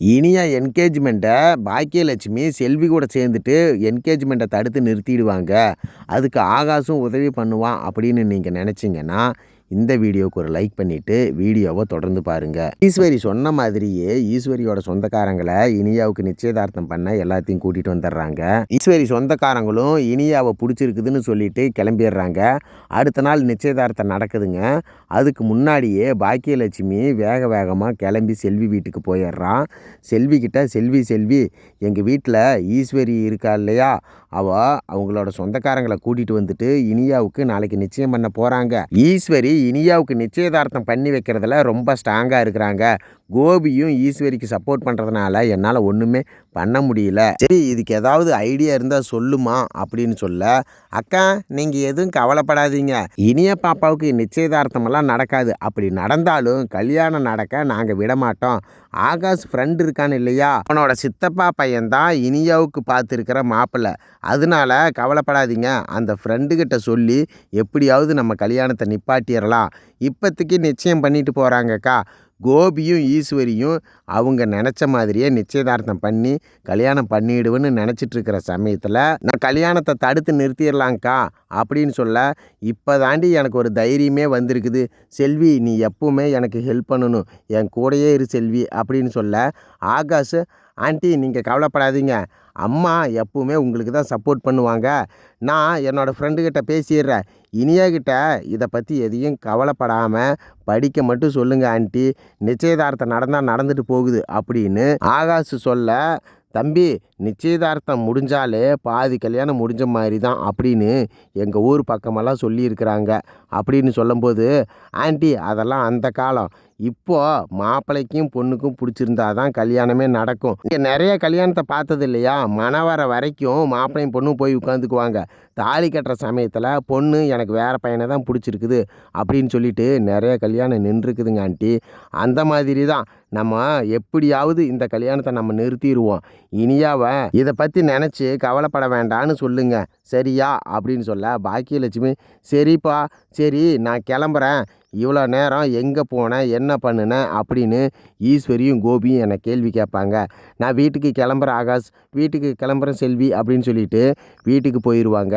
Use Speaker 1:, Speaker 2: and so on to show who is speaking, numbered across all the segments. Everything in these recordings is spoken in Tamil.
Speaker 1: இனியா என்கேஜ்மெண்ட்டை பாக்கியலட்சுமி செல்வி கூட சேர்ந்துட்டு என்கேஜ்மெண்ட்டை தடுத்து நிறுத்திடுவாங்க. அதுக்கு ஆகாசும் உதவி பண்ணுவான் அப்படின்னு நீங்கள் நினச்சிங்கன்னா இந்த வீடியோவுக்கு ஒரு லைக் பண்ணிவிட்டு வீடியோவை தொடர்ந்து பாருங்கள் ஈஸ்வரி சொன்ன மாதிரியே ஈஸ்வரியோட சொந்தக்காரங்களை இனியாவுக்கு நிச்சயதார்த்தம் பண்ண எல்லாத்தையும் கூட்டிகிட்டு வந்துடுறாங்க. ஈஸ்வரி சொந்தக்காரங்களும் இனியாவை பிடிச்சிருக்குதுன்னு சொல்லிட்டு கிளம்பிடுறாங்க. அடுத்த நாள் நிச்சயதார்த்தம் நடக்குதுங்க. அதுக்கு முன்னாடியே பாக்கியலட்சுமி வேக வேகமாக கிளம்பி செல்வி வீட்டுக்கு போயிடுறான் செல்வி கிட்ட செல்வி செல்வி எங்கள் வீட்டில் ஈஸ்வரி இருக்கா இல்லையா? அவள் அவங்களோட சொந்தக்காரங்களை கூட்டிகிட்டு வந்துட்டு இனியாவுக்கு நாளைக்கு நிச்சயம் பண்ண போகிறாங்க ஈஸ்வரி இனியாவுக்கு நிச்சயதார்த்தம் பண்ணி வைக்கிறதுல ரொம்ப ஸ்ட்ராங்காக இருக்கிறாங்க. கோபியும் ஈஸ்வரிக்கு சப்போர்ட் பண்ணுறதுனால என்னால் ஒன்றுமே பண்ண முடியல. சரி இதுக்கு ஏதாவது ஐடியா இருந்தால் சொல்லுமா? அப்படின்னு சொல்ல அக்கா நீங்கள் எதுவும் கவலைப்படாதீங்க. இனிய பாப்பாவுக்கு நிச்சயதார்த்தமெல்லாம் நடக்காது. அப்படி நடந்தாலும் கல்யாணம் நடக்க நாங்கள் விட மாட்டோம் ஆகாஷ் ஃப்ரெண்ட் இருக்கான்னு இல்லையா? அவனோட சித்தப்பா பையன்தான் இனியாவுக்கு பார்த்துருக்கிற மாப்பிள்ளை. அதனால கவலைப்படாதீங்க. அந்த ஃப்ரெண்டுக்கிட்ட சொல்லி எப்படியாவது நம்ம கல்யாணத்தை நிப்பாட்டிடலாம். இப்போதைக்கு நிச்சயம் பண்ணிட்டு போகிறாங்கக்கா கோபியும் ஈஸ்வரியும் அவங்க நினச்ச மாதிரியே நிச்சயதார்த்தம் பண்ணி கல்யாணம் பண்ணிடுவேன்னு நினச்சிட்ருக்கிற சமயத்தில் நான் கல்யாணத்தை தடுத்து நிறுத்திடலாங்க்கா அப்படின்னு சொல்ல இப்போ தாண்டி எனக்கு ஒரு தைரியமே வந்திருக்குது. செல்வி நீ எப்பவுமே எனக்கு ஹெல்ப் பண்ணணும். என் கூடையே இரு செல்வி அப்படின்னு சொல்ல ஆகாஷ் ஆண்டி நீங்கள் கவலைப்படாதீங்க. அம்மா எப்பவுமே உங்களுக்கு தான் சப்போர்ட் பண்ணுவாங்க. நான் என்னோடய ஃப்ரெண்டுக்கிட்ட பேசிடுறேன். இனியாகிட்ட இதை பற்றி எதையும் கவலைப்படாமல் படிக்க மட்டும் சொல்லுங்கள் ஆண்டி. நிச்சயதார்த்தம் நடந்தால் நடந்துட்டு போகுது அப்படின்னு ஆகாஷ் சொல்ல தம்பி நிச்சயதார்த்தம் முடிஞ்சாலே பாதி கல்யாணம் முடிஞ்ச மாதிரி தான் அப்படின்னு எங்கள் ஊர் பக்கமெல்லாம் சொல்லியிருக்கிறாங்க அப்படின்னு சொல்லும்போது ஆண்டி அதெல்லாம் அந்த காலம். இப்போ மாப்பிள்ளைக்கும் பொண்ணுக்கும் பிடிச்சிருந்தா தான் கல்யாணமே நடக்கும். இங்கே நிறைய கல்யாணத்தை பார்த்தது இல்லையா? மணவர வரைக்கும் மாப்பிள்ளையும் பொண்ணும் போய் உட்காந்துக்குவாங்க. தாலி கட்டுற சமயத்தில் பொண்ணு எனக்கு வேறு பையனை தான் பிடிச்சிருக்குது அப்படின்னு சொல்லிட்டு நிறைய கல்யாணம் நின்றுருக்குதுங்க ஆண்டி. அந்த மாதிரி தான் நம்ம எப்படியாவது இந்த கல்யாணத்தை நம்ம நிறுத்திடுவோம். இனியாவை இதை பற்றி நினச்சி கவலைப்பட வேண்டான்னு சொல்லுங்க. சரியா? அப்படின்னு சொல்ல பாக்கியலட்சுமி சரிப்பா சரி நான் கிளம்புறேன். இவ்வளோ நேரம் எங்கே போனேன் என்ன பண்ணினேன் அப்படின்னு ஈஸ்வரியும் கோபியும் என்னை கேள்வி கேட்பாங்க. நான் வீட்டுக்கு கிளம்புறேன் ஆகாஷ் வீட்டுக்கு கிளம்புறேன் செல்வி அப்படின்னு சொல்லிட்டு வீட்டுக்கு போயிடுவாங்க.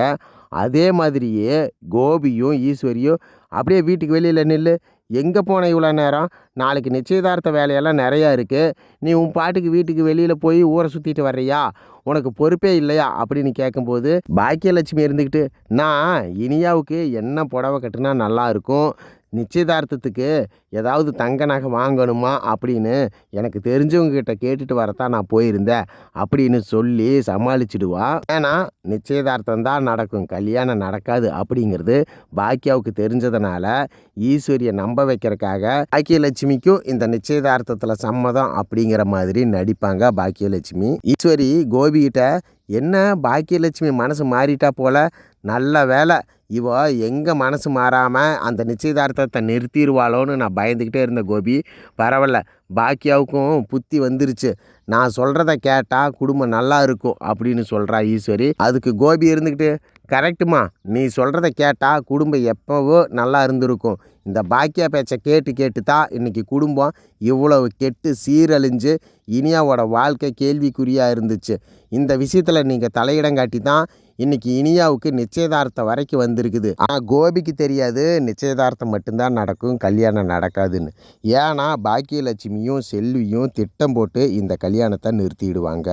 Speaker 1: அதே மாதிரியே கோபியும் ஈஸ்வரியும் அப்படியே வீட்டுக்கு வெளியில் நில்லு. எங்கே போன இவ்வளோ நேரம்? நாளைக்கு நிச்சயதார்த்த வேலையெல்லாம் நிறையா இருக்குது நீ உன் பாட்டுக்கு வீட்டுக்கு வெளியில் போய் ஊரை சுற்றிட்டு வர்றியா? உனக்கு பொறுப்பே இல்லையா? அப்படின்னு கேட்கும்போது பாக்கியலட்சுமி இருந்துக்கிட்டு நான் இனியாவுக்கு என்ன புடவை கட்டுனா நல்லாயிருக்கும் நிச்சயதார்த்தத்துக்கு ஏதாவது தங்க நகை வாங்கணுமா அப்படின்னு எனக்கு தெரிஞ்சவங்கக்கிட்ட கேட்டுட்டு வரத்தான் நான் போயிருந்தேன் அப்படின்னு சொல்லி சமாளிச்சிடுவா. ஏன்னா நிச்சயதார்த்தம் தான் நடக்கும். கல்யாணம் நடக்காது அப்படிங்கிறது பாக்கியாவுக்கு தெரிஞ்சதுனால ஈஸ்வரியை நம்ப வைக்கிறக்காக பாக்கியலட்சுமிக்கும் இந்த நிச்சயதார்த்தத்தில் சம்மதம் அப்படிங்கிற மாதிரி நடிப்பாங்க பாக்கியலட்சுமி. ஈஸ்வரி கோபிகிட்ட என்ன பாக்கியலட்சுமி மனசு மாறிட்டா போல? நல்ல வேலை இவ எங்கே மனசு மாறாமல் அந்த நிச்சயதார்த்தத்தை நிறுத்திடுவாளோன்னு நான் பயந்துக்கிட்டே இருந்தேன் கோபி. பரவாயில்ல. பாக்கியாவுக்கும் புத்தி வந்துருச்சு. நான் சொல்கிறத கேட்டால் குடும்பம் நல்லா இருக்கும் அப்படின்னு சொல்கிறா ஈஸ்வரி. அதுக்கு கோபி இருந்துக்கிட்டு கரெக்டுமா நீ சொல்கிறத கேட்டால் குடும்பம் எப்போவோ நல்லா இருந்திருக்கும். இந்த பாக்கியா பேச்சை கேட்டு கேட்டு தான் இன்றைக்கி குடும்பம் இவ்வளவு கெட்டு சீரழிஞ்சு இனியாவோட வாழ்க்கை கேள்விக்குறியாக இருந்துச்சு. இந்த விஷயத்தில் நீங்கள் தலையிடம் காட்டி தான் இன்றைக்கி இனியாவுக்கு நிச்சயதார்த்தம் வரைக்கும் வந்திருக்குது. ஆனால் கோபிக்கு தெரியாது. நிச்சயதார்த்தம் மட்டும்தான் நடக்கும். கல்யாணம் நடக்காதுன்னு. ஏன்னா பாக்கியலட்சுமியும் செல்வியும் திட்டம் போட்டு இந்த கல்யாணத்தை நிறுத்திடுவாங்க.